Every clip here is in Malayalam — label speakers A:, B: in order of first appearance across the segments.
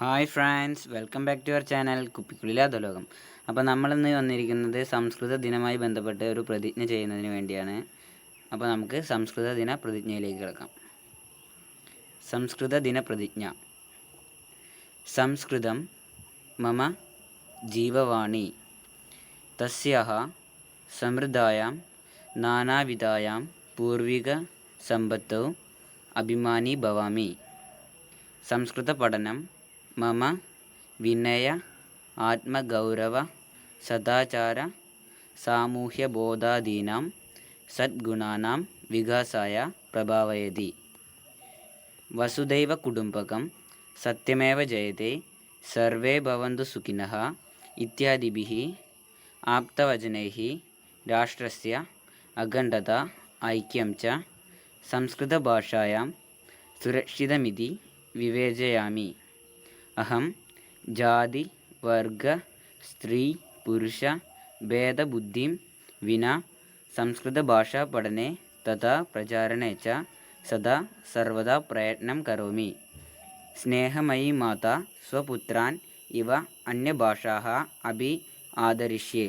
A: Hi friends welcome back to your channel കുപ്പിക്കുള്ളിലെ ലോകം അപ്പോൾ നമ്മളിന്ന് വന്നിരിക്കുന്നത് സംസ്കൃത ദിനമായി ബന്ധപ്പെട്ട് ഒരു പ്രതിജ്ഞ ചെയ്യുന്നതിന് വേണ്ടിയാണ്. അപ്പോൾ നമുക്ക് സംസ്കൃത ദിന പ്രതിജ്ഞയിലേക്ക് കിടക്കാം. സംസ്കൃത ദിന പ്രതിജ്ഞ. സംസ്കൃതം മമ ജീവവാണി. തസ്യ സമൃദ്ധായാം നാനാവിധായാം പൂർവിക സമ്പത്തൗ അഭിമാനി ഭവാമി मम ആത്മഗൗരവ സദാചാര സാമൂഹ്യബോധാദീനാം സദ്ഗുണാനാം വികാസായ പ്രഭാവയതി. വസുദൈവ കുടുംബകം സത്യമേവ ജയത്തെ സർവേ ഭവന്തു സുഖിനഃ ഇത്യാദിഭിः ആപ്തവചനൈः രാഷ്ട്രस्य അഖണ്ഡത ഐക്യം ച സംസ്കൃതഭാഷായാം സുരക്ഷിതമിതി വിവേചയാമി. അഹം ജാതി വർഗ സ്ത്രീ പുരുഷ ഭേദബുദ്ധിം വിന സംസ്കൃതഭാഷാപഠനെ തഥാ പ്രചാരണേ ച സദാ സർവദാ പ്രയത്നം കരോമി. സ്നേഹമയി മാതാ സ്വപുത്രാൻ ഇവ അന്യഭാഷാ അഭി ആദരിഷ്യേ.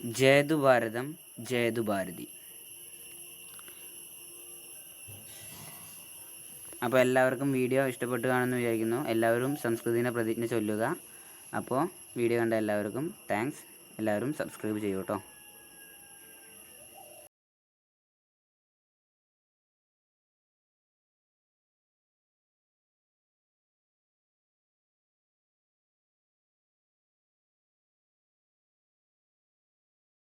A: ജയതു ഭാരതം ജയതു ഭാരതി അപ്പോൾ എല്ലാവർക്കും വീഡിയോ ഇഷ്ടപ്പെട്ടു കാണുമെന്ന് വിചാരിക്കുന്നു. എല്ലാവരും സംസ്കൃതിനെ പ്രതിജ്ഞ ചൊല്ലുക. അപ്പോൾ വീഡിയോ കണ്ട എല്ലാവർക്കും താങ്ക്സ് എല്ലാവരും സബ്സ്ക്രൈബ് ചെയ്യൂ കേട്ടോ